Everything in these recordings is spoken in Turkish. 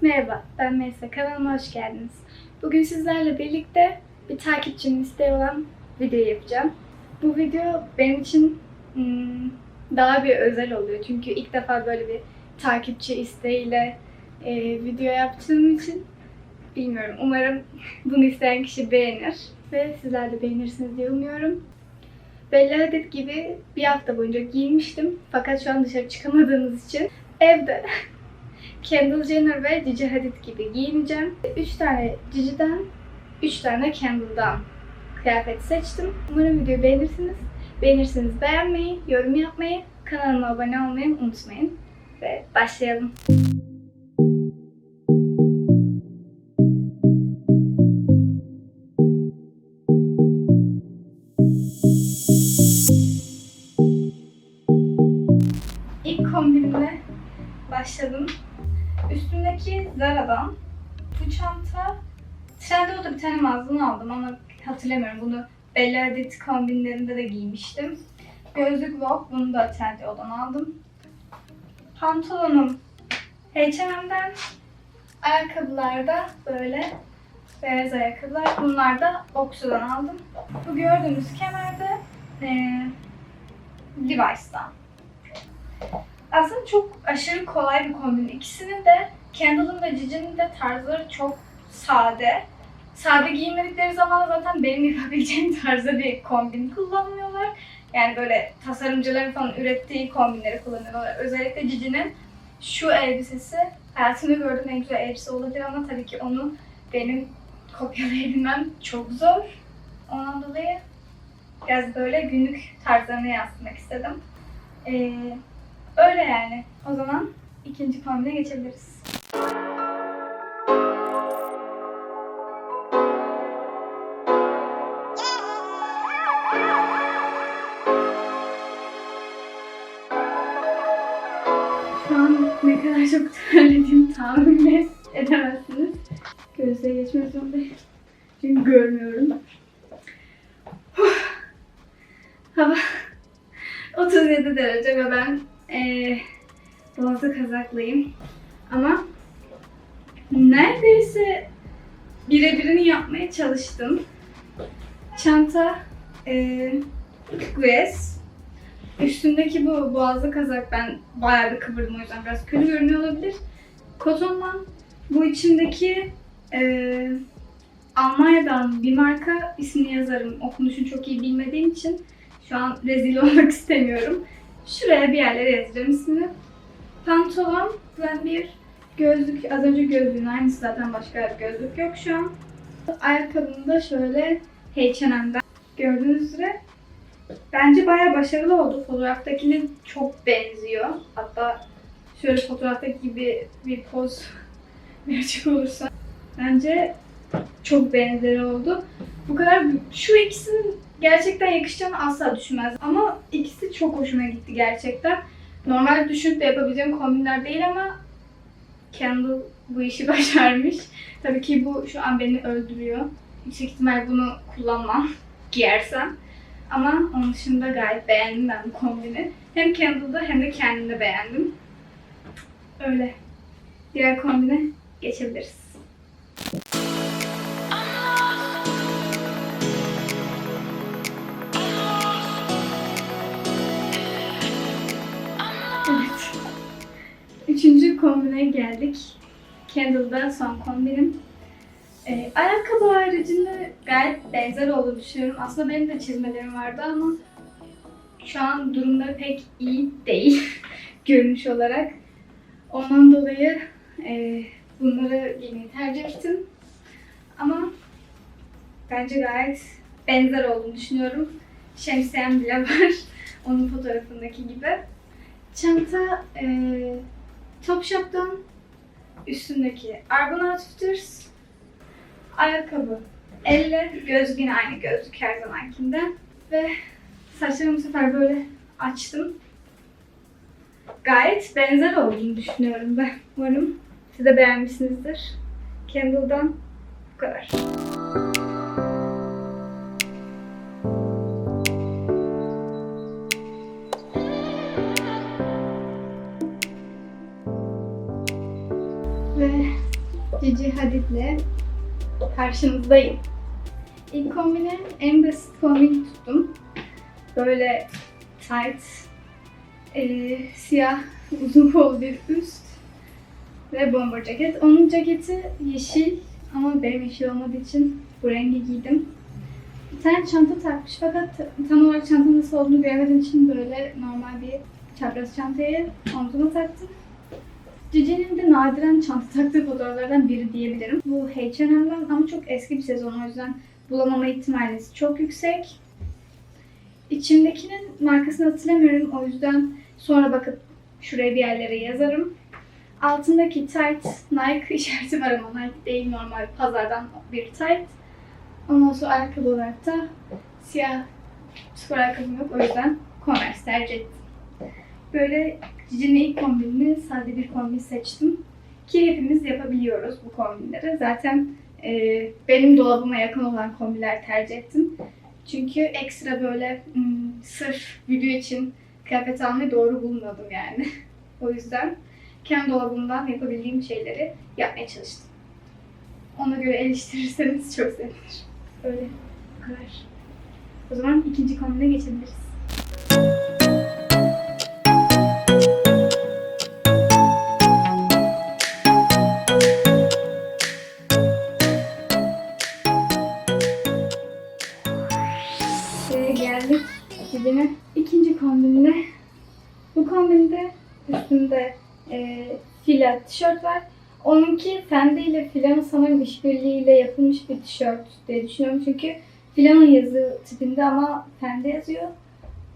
Merhaba, ben Melisa. Kanalıma hoş geldiniz. Bugün sizlerle birlikte bir takipçimin isteği olan video yapacağım. Bu video benim için hmm, daha bir özel oluyor. Çünkü ilk defa böyle bir takipçi isteğiyle e, video yaptığım için bilmiyorum. Umarım bunu isteyen kişi beğenir ve sizler de beğenirsiniz diye umuyorum. Bella Hadid gibi bir hafta boyunca giyinmiştim. Fakat şu an dışarı çıkamadığımız için evde Kendall Jenner ve Gigi Hadid gibi giyineceğim. 3 tane Gigi'den, 3 tane Kendall'dan kıyafet seçtim. Umarım videoyu beğenirsiniz. Beğenirseniz beğenmeyi, yorum yapmayı, kanalıma abone olmayı unutmayın. Ve başlayalım. İlk kombinimle başladım. Üstümdeki Zara'dan bu çanta Trendyol'da bir tane mağazadan aldım ama hatırlamıyorum. Bunu Bella Hadid kombinlerinde de giymiştim. Gözlük Vogue bunu da Trendyol'dan aldım. Pantolonum H&M'den Ayakkabılar da böyle beyaz ayakkabılar. Bunlar da Oxo'dan aldım. Bu gördüğünüz kemer de eee Levi's'tan. Aslında çok aşırı kolay bir kombin. İkisinin de Kendall'ın ve Gigi'nin de tarzları çok sade. Sade giyinmedikleri zaman zaten benim yapabileceğim tarzda bir kombin kullanmıyorlar. Yani böyle tasarımcıların falan ürettiği kombinleri kullanıyorlar. Özellikle Gigi'nin şu elbisesi hayatımda gördüğüm en güzel elbise olabilir ama tabii ki onu benim kopyalayabilmem çok zor. Ondan dolayı biraz böyle günlük tarzlarını yansıtmak istedim. Ee, Öyle yani. O zaman ikinci kombine geçebiliriz. Şu an ne kadar çok terlediğimi tahmin edemezsiniz. Gözle geçmek zorundayım. Çünkü görmüyorum. Hava 37 derece ve ben ee, boğazı kazaklıyım. Ama neredeyse birebirini yapmaya çalıştım. Çanta e, Guess. Üstündeki bu boğazlı kazak ben bayağı bir kıvırdım o yüzden biraz kötü görünüyor olabilir. Kotondan bu içindeki e, Almanya'dan bir marka ismini yazarım. Okunuşunu çok iyi bilmediğim için şu an rezil olmak istemiyorum. Şuraya bir yerlere yazacağım ismini. Pantolon, ben bir gözlük, az önce gözlüğün aynısı zaten başka bir gözlük yok şu an. Ayakkabım da şöyle H&M'den gördüğünüz üzere. Bence bayağı başarılı oldu. Fotoğraftakine çok benziyor. Hatta şöyle fotoğraftaki gibi bir poz verecek olursa. Bence çok benzeri oldu. Bu kadar şu ikisinin gerçekten yakışacağını asla düşünmez. Ama ikisi çok hoşuma gitti gerçekten. Normalde düşünüp de yapabileceğim kombinler değil ama Kendall bu işi başarmış. Tabii ki bu şu an beni öldürüyor. Yüksek ihtimal bunu kullanmam giyersem. Ama onun dışında gayet beğendim ben bu kombini. Hem Kendall'da hem de kendimde beğendim. Öyle. Diğer kombine geçebiliriz. Geldik. Kendall'da son kombinim. Ee, ayakkabı haricinde gayet benzer olduğunu düşünüyorum. Aslında benim de çizmelerim vardı ama şu an durumları pek iyi değil görünüş olarak. Ondan dolayı e, bunları giymeyi tercih ettim. Ama bence gayet benzer olduğunu düşünüyorum. Şemsiyem bile var. Onun fotoğrafındaki gibi. Çanta e, Topshop'tan üstündeki Urban Outfitters ayakkabı elle gözlük yine aynı gözlük her zamankinden ve saçlarımı bu sefer böyle açtım. Gayet benzer olduğunu düşünüyorum ben. Umarım siz de beğenmişsinizdir. Kendall'dan bu kadar. Hadid'le karşınızdayım. İlk kombini en basit kombin tuttum. Böyle tight, eee, siyah uzun kol bir üst ve bomber ceket. Onun ceketi yeşil ama benim yeşil olmadığı için bu rengi giydim. Bir tane çanta takmış fakat tam olarak çantanın nasıl olduğunu göremediğim için böyle normal bir çapraz çantayı omzuma taktım. Cici'nin de nadiren çanta taktığı fotoğraflardan biri diyebilirim. Bu H&M'den ama çok eski bir sezon o yüzden bulamama ihtimaliniz çok yüksek. İçimdekinin markasını hatırlamıyorum o yüzden sonra bakıp şuraya bir yerlere yazarım. Altındaki tight Nike işareti var ama Nike değil normal pazardan bir tight. Ondan sonra ayakkabı olarak da siyah spor ayakkabım yok o yüzden Converse tercih ettim. Böyle Cici'nin ilk kombinini sade bir kombin seçtim. Ki hepimiz yapabiliyoruz bu kombinleri. Zaten e, benim dolabıma yakın olan kombinler tercih ettim. Çünkü ekstra böyle hmm, sırf video için kıyafet almayı doğru bulmadım yani. o yüzden kendi dolabımdan yapabildiğim şeyleri yapmaya çalıştım. Ona göre eleştirirseniz çok sevinirim. Öyle. Bu kadar. O zaman ikinci kombine geçebiliriz. Kombinde üstünde e, fila tişört var. Onunki Fendi ile Fila'nın sanırım işbirliğiyle yapılmış bir tişört diye düşünüyorum. Çünkü Fila'nın yazı tipinde ama Fendi yazıyor.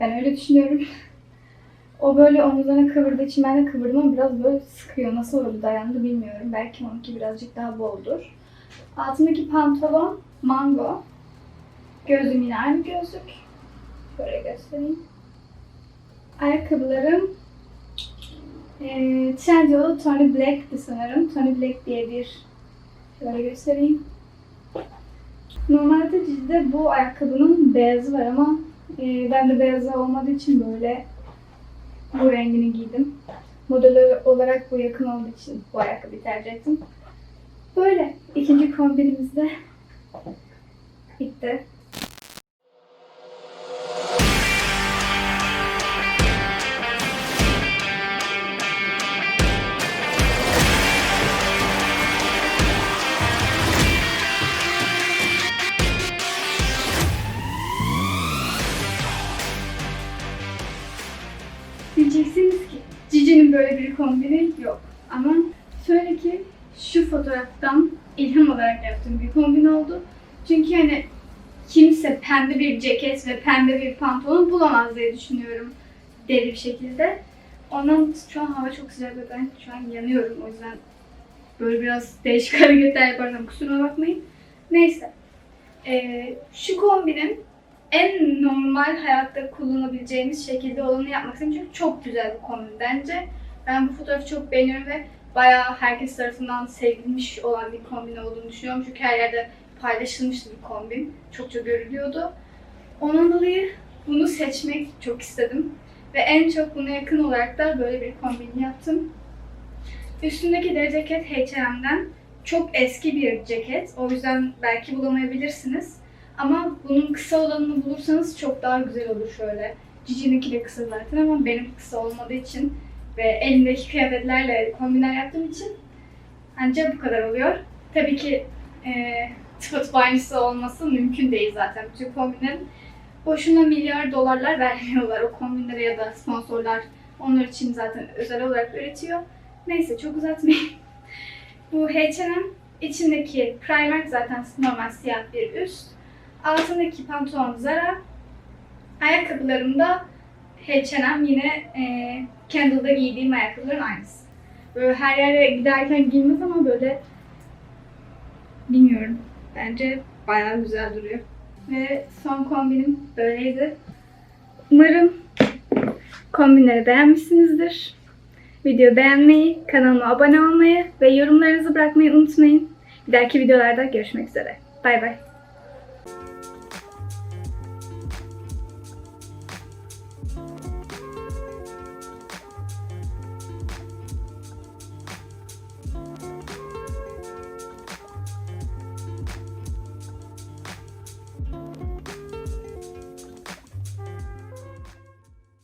Ben öyle düşünüyorum. O böyle omuzlarına kıvırdığı için ben de kıvırdım biraz böyle sıkıyor. Nasıl öyle dayandı bilmiyorum. Belki onunki birazcık daha boldur. Altındaki pantolon mango. Gözlüğüm yine aynı gözlük. Şöyle göstereyim. Ayakkabılarım eee Trendyol Tony Black'ti sanırım. Tony Black diye bir şöyle göstereyim. Normalde cilde bu ayakkabının beyazı var ama eee ben de beyazı olmadığı için böyle bu rengini giydim. Model olarak bu yakın olduğu için bu ayakkabıyı tercih ettim. Böyle. ikinci kombinimiz de bitti. Bir kombini yok. Ama şöyle ki şu fotoğraftan ilham olarak yaptığım bir kombin oldu. Çünkü hani kimse pembe bir ceket ve pembe bir pantolon bulamaz diye düşünüyorum deli bir şekilde. Ondan şu an hava çok sıcak ve ben şu an yanıyorum o yüzden böyle biraz değişik hareketler yaparsam kusuruma bakmayın. Neyse. Ee, şu kombinin en normal hayatta kullanabileceğimiz şekilde olanı yapmak istedim. Çünkü çok güzel bir kombin bence. Ben bu fotoğrafı çok beğeniyorum ve bayağı herkes tarafından sevilmiş olan bir kombin olduğunu düşünüyorum. Çünkü her yerde paylaşılmıştı bir kombin. Çokça görülüyordu. Onun dolayı bunu seçmek çok istedim. Ve en çok buna yakın olarak da böyle bir kombin yaptım. Üstündeki de ceket H&M'den. Çok eski bir ceket. O yüzden belki bulamayabilirsiniz. Ama bunun kısa olanını bulursanız çok daha güzel olur şöyle. Cici'ninki de kısa zaten ama benim kısa olmadığı için ve elimdeki kıyafetlerle kombinler yaptığım için ancak bu kadar oluyor. Tabii ki e, tıpatıp aynısı olması mümkün değil zaten. Bütün kombinlerin boşuna milyar dolarlar vermiyorlar o kombinlere ya da sponsorlar onlar için zaten özel olarak üretiyor. Neyse çok uzatmayayım. Bu H&M içindeki primer zaten normal siyah bir üst. Altındaki pantolon Zara. Ayakkabılarım da H&M yine e, Kendall'da giydiğim ayakkabıların aynısı. Böyle her yere giderken giymez ama böyle bilmiyorum. Bence bayağı güzel duruyor. Ve son kombinim böyleydi. Umarım kombinleri beğenmişsinizdir. Videoyu beğenmeyi, kanalıma abone olmayı ve yorumlarınızı bırakmayı unutmayın. Bir dahaki videolarda görüşmek üzere. Bay bay.